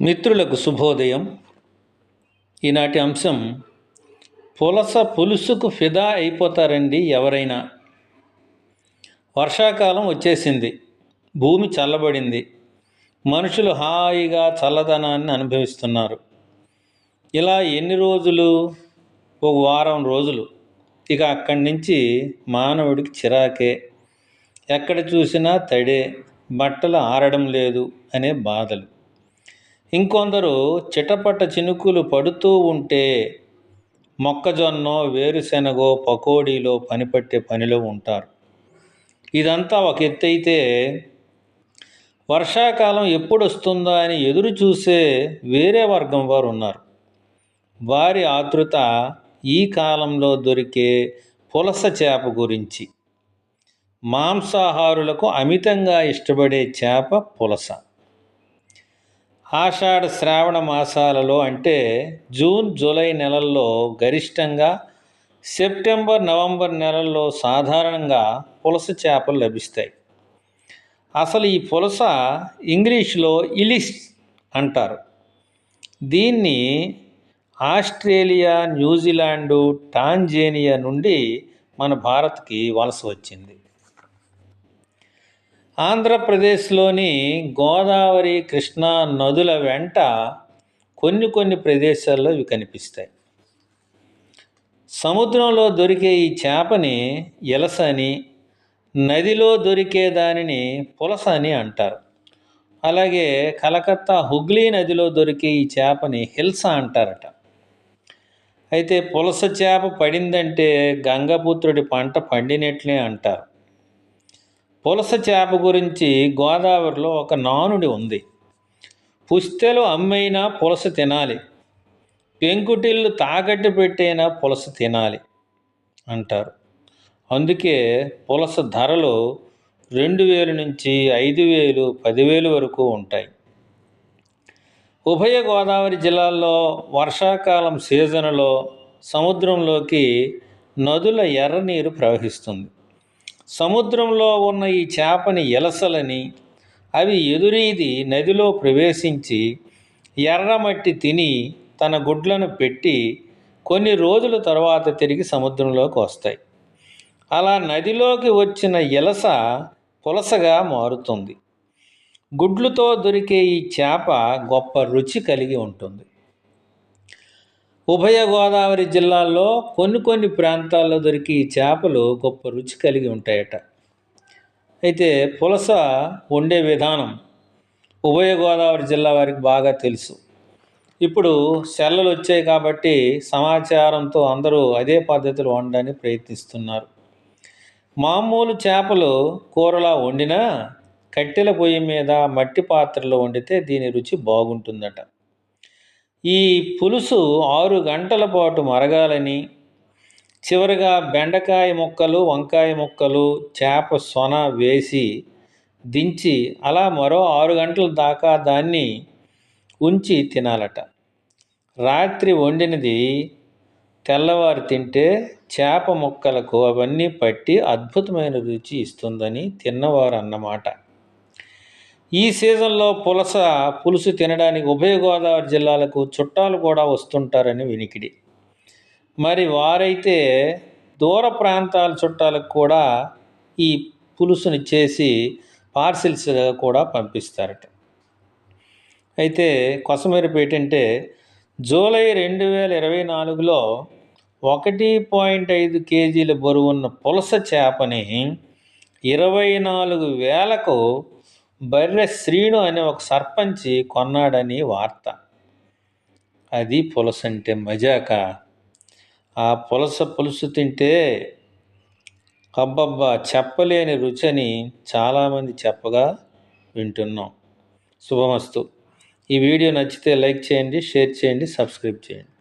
మిత్రులకు శుభోదయం. ఈనాటి అంశం పులస పులుసుకు ఫిదా అయిపోతారండి ఎవరైనా. వర్షాకాలం వచ్చేసింది భూమి చల్లబడింది మనుషులు హాయిగా చల్లదనాన్ని అనుభవిస్తున్నారు. ఇలా ఎన్ని రోజులు? ఒక వారం రోజులు. ఇక అక్కడి నుంచి మానవుడికి చిరాకే. ఎక్కడ చూసినా తడే బట్టలు ఆరడం లేదు అనే బాధలు. ఇంకొందరు చిటపట చినుకులు పడుతూ ఉంటే మొక్కజొన్న వేరుశెనగో పకోడీలో పనిపట్టే పనిలో ఉంటారు. ఇదంతా ఒక ఎత్తు అయితే వర్షాకాలం ఎప్పుడు వస్తుందా అని ఎదురు చూసే వేరే వర్గం వారు ఉన్నారు. వారి ఆతృత ఈ కాలంలో దొరికే పులస చేప గురించి. మాంసాహారులకు అమితంగా ఇష్టపడే చేప పులస. ఆషాఢ శ్రావణ మాసాలలో అంటే జూన్ జూలై నెలల్లో గరిష్టంగా సెప్టెంబర్ నవంబర్ నెలల్లో సాధారణంగా పులస చేపలు లభిస్తాయి. అసలు ఈ పులస ఇంగ్లీష్లో ఇలిస్ అంటారు. దీన్ని ఆస్ట్రేలియా న్యూజిలాండు టాంజేనియా నుండి మన భారత్కి వలస వచ్చింది. ఆంధ్రప్రదేశ్లోని గోదావరి కృష్ణా నదుల వెంట కొన్ని కొన్ని ప్రదేశాల్లో ఇవి కనిపిస్తాయి. సముద్రంలో దొరికే ఈ చేపని ఎలస అని నదిలో దొరికే దానిని పులస అని అంటారు. అలాగే కలకత్తా హుగ్లీ నదిలో దొరికే ఈ చేపని హిల్స అంటారట. అయితే పులస చేప పడిందంటే గంగపుత్రుడి పంట పండినట్లే అంటారు. పులస చేప గురించి గోదావరిలో ఒక నానుడి ఉంది. పుస్తెలు అమ్మైనా పులస తినాలి. పెంకుటిల్లు తాకట్టు పెట్టైనా పులస తినాలి అంటారు. అందుకే పులస ధరలు రెండు వేలు నుంచి ఐదు వేలు పదివేలు వరకు ఉంటాయి. ఉభయ గోదావరి జిల్లాల్లో వర్షాకాలం సీజన్లో సముద్రంలోకి నదుల ఎర్రనీరు ప్రవహిస్తుంది. సముద్రంలో ఉన్న ఈ చేపని ఎలసలని అవి ఎదురీది నదిలో ప్రవేశించి ఎర్రమట్టి తిని తన గుడ్లను పెట్టి కొన్ని రోజుల తర్వాత తిరిగి సముద్రంలోకి వస్తాయి. అలా నదిలోకి వచ్చిన ఎలస పులసగా మారుతుంది. గుడ్లుతో దొరికే ఈ చేప గొప్ప రుచి కలిగి ఉంటుంది. ఉభయ గోదావరి జిల్లాల్లో కొన్ని కొన్ని ప్రాంతాల్లో దొరికి ఈ చేపలు గొప్ప రుచి కలిగి ఉంటాయట. అయితే పులస వండే విధానం ఉభయ గోదావరి జిల్లా వారికి బాగా తెలుసు. ఇప్పుడు సెల్లలు వచ్చాయి కాబట్టి సమాచారంతో అందరూ అదే పద్ధతిలో వండడానికి ప్రయత్నిస్తున్నారు. మామూలు చేపలు కూరలా వండినా కట్టెల పొయ్యి మీద మట్టి పాత్రలో వండితే దీని రుచి బాగుంటుందట. ఈ పులుసు ఆరు గంటల పాటు మరగాలని చివరిగా బెండకాయ ముక్కలు వంకాయ ముక్కలు చేప సొన వేసి దించి అలా మరో ఆరు గంటల దాకా దాన్ని ఉంచి తినాలట. రాత్రి వండినది తెల్లవారు తింటే చేప ముక్కలకు అవన్నీ పట్టి అద్భుతమైన రుచి ఇస్తుందని తిన్నవారు అన్నమాట ఈ సీజన్లో పులస పులుసు తినడానికి ఉభయ గోదావరి జిల్లాలకు చుట్టాలు కూడా వస్తుంటారని వినికిడి. మరి వారైతే దూర ప్రాంతాల చుట్టాలకు కూడా ఈ పులుసుని చేసి పార్సిల్స్ కూడా పంపిస్తారట. అయితే కొసమెరుపు అంటే జూలై రెండు వేల ఇరవై నాలుగులో ఒకటి పాయింట్ ఐదు కేజీల బరువున్న పులస చేపని ఇరవై నాలుగు వేలకు బర్రె శ్రీను అనే ఒక సర్పంచి కొన్నాడని వార్త. అది పులస అంటే మజాక. ఆ పులస పులుసు తింటే అబ్బబ్బా చెప్పలేని రుచని చాలామంది చెప్పగా వింటున్నాం. శుభమస్తు. ఈ వీడియో నచ్చితే లైక్ చేయండి షేర్ చేయండి సబ్స్క్రైబ్ చేయండి.